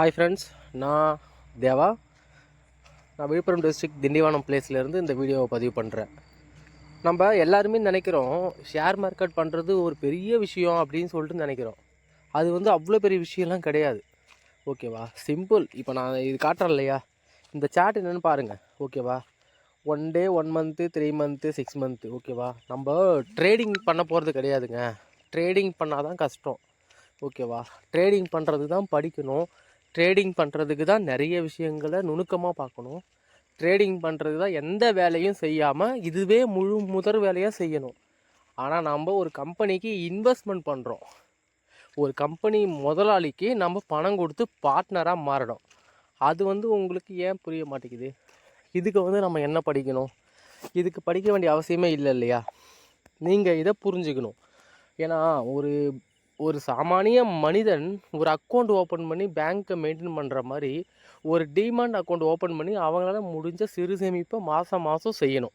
Hi friends நான் தேவா. நான் Villupuram district Tindivanam பிளேஸ்லேருந்து இந்த வீடியோவை பதிவு பண்ணுறேன் நம்ம எல்லாருமே நினைக்கிறோம் ஷேர் மார்க்கெட் பண்ணுறது ஒரு பெரிய விஷயம் அப்படின்னு சொல்லிட்டு நினைக்கிறோம். அது வந்து அவ்வளோ பெரிய விஷயம்லாம் கிடையாது. ஓகேவா சிம்பிள் இப்போ நான் இது காட்டுறேன் இல்லையா? இந்த சார்ட் என்னென்னு பாருங்கள் ஓகேவா one day one month three month six month ஓகேவா நம்ம ட்ரேடிங் பண்ண போகிறது கிடையாதுங்க. ட்ரேடிங் பண்ணால் தான் கஷ்டம். ஓகேவா ட்ரேடிங் பண்ணுறது தான் படிக்கணும். ட்ரேடிங் பண்ணுறதுக்கு தான் நிறைய விஷயங்களை நுணுக்கமாக பார்க்கணும். ட்ரேடிங் பண்ணுறது தான் எந்த வேலையும் செய்யாமல் இதுவே முழு முதற் வேலையாக செய்யணும். ஆனால் நம்ம ஒரு கம்பெனிக்கு இன்வெஸ்ட்மெண்ட் பண்ணுறோம் ஒரு கம்பெனி முதலாளிக்கு நம்ம பணம் கொடுத்து பார்ட்னராக மாறணும். அது வந்து உங்களுக்கு ஏன் புரிய மாட்டேங்குது? இதுக்கு வந்து நம்ம என்ன படிக்கணும்? இதுக்கு படிக்க வேண்டிய அவசியமே இல்லை இல்லையா? நீங்கள் இதை புரிஞ்சுக்கணும். ஏன்னா ஒரு ஒரு சாமானிய மனிதன் ஒரு அக்கௌண்ட் ஓப்பன் பண்ணி பேங்க்கை மெயின்டைன் பண்ணுற மாதிரி ஒரு டிமாண்ட் அக்கௌண்ட் ஓப்பன் பண்ணி அவங்களால முடிஞ்ச சிறு சேமிப்பை மாதம் மாதம் செய்யணும்.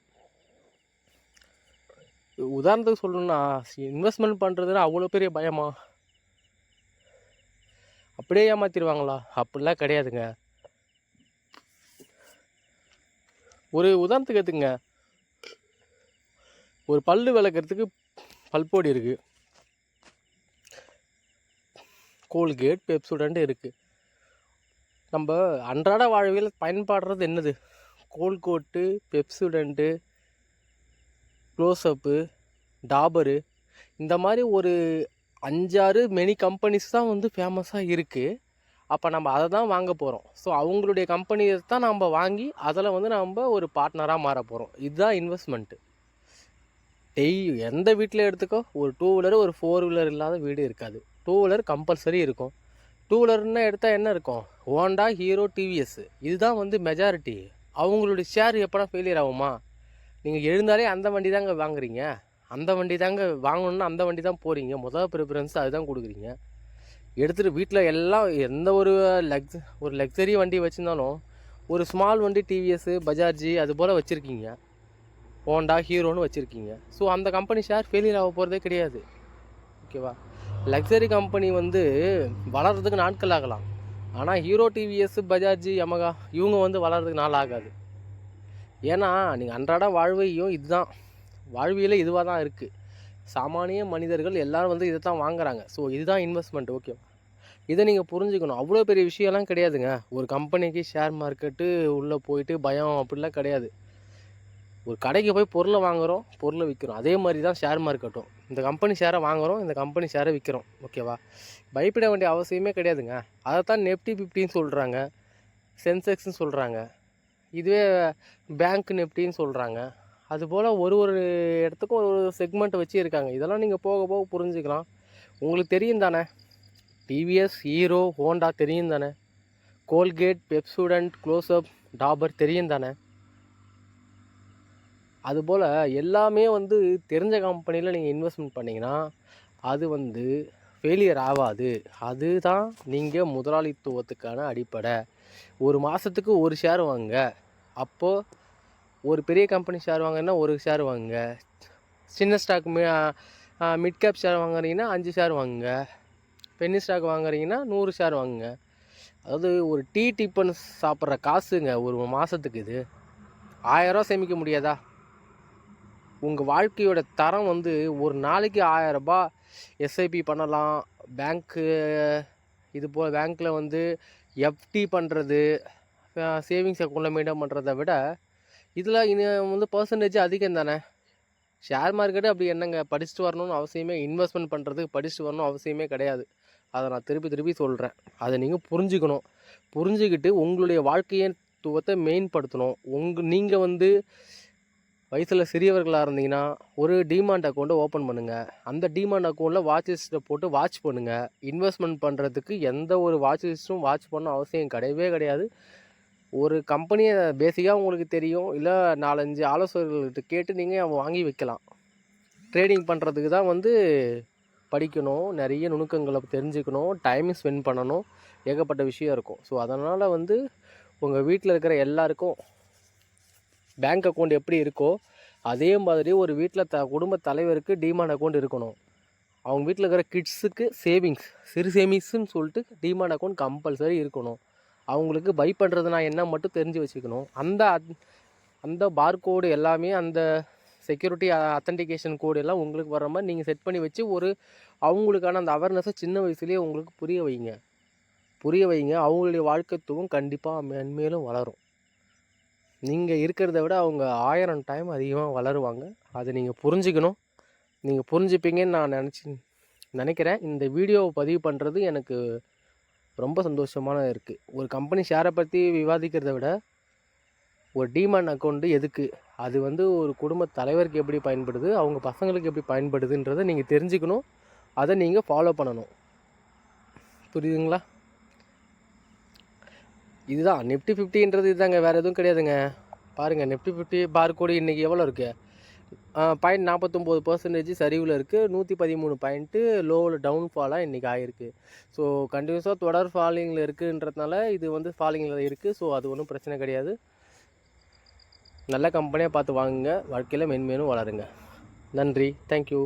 உதாரணத்துக்கு சொல்லணும்னா இன்வெஸ்ட்மெண்ட் பண்ணுறதுன்னா அவ்வளோ பெரிய பயமா? அப்படியே ஏமாத்திடுவாங்களா? அப்படிலாம் கிடையாதுங்க. ஒரு உதாரணத்துக்கு எடுத்துங்க ஒரு பல்லு விளக்குறதுக்கு பல்போடி இருக்குது கோல்கேட் பெப்சுடன்ட் இருக்குது நம்ம அன்றாட வாழ்வியல் பயன்படுறது என்னது? கோல்கோட்டு பெப்சுடன்ட்டு க்ளோஸ்அப்பு டாபரு இந்த மாதிரி ஒரு அஞ்சாறு மெனி கம்பெனிஸ் தான் வந்து ஃபேமஸாக இருக்குது அப்போ நம்ம அதை தான் வாங்க போகிறோம் ஸோ அவங்களுடைய கம்பெனியை தான் நம்ம வாங்கி அதில் வந்து நம்ம ஒரு பார்ட்னராக மாற போகிறோம் இதுதான் இன்வெஸ்ட்மெண்ட்டு டெய் எந்த வீட்டில் எடுத்துக்கோ ஒரு டூ வீலர் ஒரு ஃபோர் வீலர் இல்லாத வீடு இருக்காது. டூ வீலர் கம்பல்சரி இருக்கும். டூ வீலர்னு எடுத்தால் என்ன இருக்கும்? ஹோண்டா ஹீரோ டிவிஎஸ் இதுதான் வந்து மெஜாரிட்டி அவங்களுடைய ஷேர் எப்போனா ஃபெயிலியர் ஆகுமா? நீங்கள் எழுந்தாலே அந்த வண்டி தாங்க வாங்குறீங்க. அந்த வண்டி தாங்க வாங்கணுன்னா அந்த வண்டி தான் போகிறீங்க முதல் ப்ரிஃபரன்ஸ் அதுதான் கொடுக்குறீங்க. எடுத்துகிட்டு வீட்டில் எல்லாம் எந்த ஒரு லக்ஸ் ஒரு லக்ஸரி வண்டி வச்சுருந்தாலும் ஒரு ஸ்மால் வண்டி டிவிஎஸ்ஸு பஜாஜி அது போல் வச்சுருக்கீங்க. ஹோண்டா ஹீரோன்னு வச்சுருக்கீங்க. ஸோ அந்த கம்பெனி ஷேர் ஃபெயிலியர் ஆக போகிறதே கிடையாது. ஓகேவா லக்ஸரி கம்பெனி வந்து வளர்கிறதுக்கு நாட்கள் ஆகலாம். ஆனால் ஹீரோ டிவிஎஸ் பஜாஜ் யமகா இவங்க வந்து வளர்கிறதுக்கு நாள் ஆகாது. ஏன்னா நீங்கள் அன்றாட வாழ்வையும் இதுதான். வாழ்வியலே இதுவாக தான் இருக்குது சாமானிய மனிதர்கள் எல்லாரும் வந்து இதை தான் வாங்குறாங்க. ஸோ இதுதான் இன்வெஸ்ட்மெண்ட் ஓகே இதை நீங்கள் புரிஞ்சுக்கணும். அவ்வளோ பெரிய விஷயம்லாம் கிடையாதுங்க. ஒரு கம்பெனிக்கு ஷேர் மார்க்கெட்டு உள்ளே போயிட்டு பயம் அப்படிலாம் கிடையாது. ஒரு கடைக்கு போய் பொருளை வாங்குகிறோம் பொருளை விற்கிறோம் அதே மாதிரி தான் ஷேர் மார்க்கெட்டும் இந்த கம்பெனி ஷேரை வாங்குகிறோம் இந்த கம்பெனி ஷேரை விற்கிறோம் ஓகேவா பயப்பட வேண்டிய அவசியமே கிடையாதுங்க. அதை தான் நெஃப்டி ஃபிஃப்டின்னு சொல்கிறாங்க சென்செக்ஸ்னு சொல்கிறாங்க இதுவே பேங்க் நெஃப்டின்னு சொல்கிறாங்க அதுபோல் ஒரு ஒரு இடத்துக்கும் ஒரு ஒரு செக்மெண்ட் வச்சு இருக்காங்க. இதெல்லாம் நீங்கள் போக போக புரிஞ்சுக்கலாம். உங்களுக்கு தெரியும் தானே? டிவிஎஸ் ஹீரோ ஹோண்டா தெரியும் தானே? கோல்கேட் பெப்சூடன்ட் க்ளோஸ்அப் டாபர் தெரியும் தானே? அதுபோல் எல்லாமே வந்து தெரிஞ்ச கம்பெனியில் நீங்கள் இன்வெஸ்ட்மெண்ட் பண்ணிங்கன்னா அது வந்து ஃபெயிலியர் ஆகாது. அதுதான் நீங்கள் முதலாளித்துவத்துக்கான அடிப்படை. ஒரு மாதத்துக்கு ஒரு ஷேர் வாங்க. அப்போது ஒரு பெரிய கம்பெனி ஷேர் வாங்கினா ஒரு ஷேர் வாங்க. சின்ன ஸ்டாக் மிட் கேப் ஷேர் வாங்குறீங்கன்னா அஞ்சு ஷேர் வாங்குங்க பென்னி ஸ்டாக் வாங்குறீங்கன்னா நூறு ஷேர் வாங்குங்க அதாவது ஒரு டீ டிப்பன் சாப்பிட்ற காசுங்க ஒரு மாதத்துக்கு இது. ஆயிரரூவா சேமிக்க முடியாதா? உங்கள் வாழ்க்கையோட தரம் வந்து ஒரு நாளைக்கு ஆயரரூபா எஸ்ஐபி பண்ணலாம். பேங்க்கு இது போல் பேங்க்கில் வந்து எஃப்டி பண்ணுறது சேவிங்ஸ் அக்கௌண்ட்டில் மெயின்டைன் பண்ணுறத விட இதில் இன்னும் வந்து பர்சன்டேஜ் அதிகம் தானே? ஷேர் மார்க்கெட்டு அப்படி என்னங்க? படிச்சுட்டு வரணும்னு அவசியமே இன்வெஸ்ட்மெண்ட் பண்ணுறதுக்கு படிச்சுட்டு வரணும் அவசியமே கிடையாது. அதை நான் திருப்பி திருப்பி சொல்கிறேன் அதை நீங்கள் புரிஞ்சுக்கணும். புரிஞ்சுக்கிட்டு உங்களுடைய வாழ்க்கையை துவத்தை மெயின்படுத்தணும் உங்கள் நீங்கள் வந்து வயசில் சிறியவர்களாக இருந்தீங்கன்னா ஒரு டிமாண்ட் அக்கௌண்ட்டை ஓப்பன் பண்ணுங்கள் அந்த டிமாண்ட் அக்கௌண்ட்டில் வாட்ச் லிஸ்ட்டை போட்டு வாட்ச் பண்ணுங்கள் இன்வெஸ்ட்மெண்ட் பண்ணுறதுக்கு எந்த ஒரு வாட்ச் லிஸ்ட்டும் வாட்ச் பண்ண அவசியம் கிடையவே கிடையாது. ஒரு கம்பெனியை பேசிக்காக உங்களுக்கு தெரியும். இல்லை நாலஞ்சு ஆலோசகர்கள்கிட்ட கேட்டு நீங்கள் வாங்கி வைக்கலாம். ட்ரேடிங் பண்ணுறதுக்கு தான் வந்து படிக்கணும். நிறைய நுணுக்கங்களை தெரிஞ்சுக்கணும். டைம் ஸ்பெண்ட் பண்ணணும். ஏகப்பட்ட விஷயம் இருக்கும். ஸோ அதனால் வந்து உங்கள் வீட்டில் இருக்கிற எல்லாருக்கும் பேங்க் அக்கௌண்ட் எப்படி இருக்கோ அதே மாதிரி ஒரு வீட்டில் த குடும்ப தலைவருக்கு டிமாண்ட் அக்கௌண்ட் இருக்கணும். அவங்க வீட்டில் இருக்கிற கிட்ஸுக்கு சேவிங்ஸ் சிறு சேவிங்ஸ்னு சொல்லிட்டு டிமாண்ட் அக்கௌண்ட் கம்பல்சரி இருக்கணும். அவங்களுக்கு பை பண்ணுறதுனா என்ன மட்டும் தெரிஞ்சு வச்சுக்கணும். அந்த அத்- அந்த பார்கோடு எல்லாமே அந்த செக்யூரிட்டி அத்தன்டிகேஷன் கோடு எல்லாம் உங்களுக்கு வர்ற மாதிரி நீங்கள் செட் பண்ணி வச்சு ஒரு அவங்களுக்கான அந்த அவேர்னஸை சின்ன வயசுலேயே உங்களுக்கு புரிய வைங்க. புரிய வைங்க. அவங்களுடைய வாழ்க்கைத்துவம் கண்டிப்பாக மென்மேலும் வளரும். நீங்கள் இருக்கிறத விட அவங்க ஆயிரம் டைம் அதிகமாக வளருவாங்க. அதை நீங்கள் புரிஞ்சுக்கணும். நீங்கள் புரிஞ்சுப்பீங்கன்னு நான் நினச்சி நினைக்கிறேன். இந்த வீடியோவை பதிவு பண்ணுறது எனக்கு ரொம்ப சந்தோஷமான இருக்குது ஒரு கம்பெனி ஷேரை பற்றி விவாதிக்கிறத விட ஒரு டிமாண்ட் அக்கௌண்ட்டு எதுக்கு? அது வந்து ஒரு குடும்ப தலைவருக்கு எப்படி பயன்படுது? அவங்க பசங்களுக்கு எப்படி பயன்படுதுன்றதை நீங்கள் தெரிஞ்சுக்கணும். அதை நீங்கள் ஃபாலோ பண்ணணும். புரியுதுங்களா? இதுதான் நிஃப்டி ஃபிஃப்டின்றது இதுதாங்க வேறு எதுவும் கிடையாதுங்க. பாருங்கள் நிஃப்டி ஃபிஃப்டி பார்கோடு இன்றைக்கி எவ்வளோ இருக்குது பாயிண்ட் நாற்பத்தொம்போது பர்சன்டேஜ் சரிவில் இருக்குது நூற்றி பதிமூணு பாயிண்ட்டு லோவில் டவுன்ஃபாலாக இன்றைக்கி ஆகிருக்கு ஸோ கண்டினியூஸாக தொடர் ஃபாலிங்கில் இருக்குன்றதுனால இது வந்து ஃபாலிங்கில் இருக்குது ஸோ அது ஒன்றும் பிரச்சனை கிடையாது. நல்ல கம்பெனியாக பார்த்து வாங்குங்க. வாழ்க்கையில் மென்மேலும் வளருங்க. நன்றி. தேங்க்யூ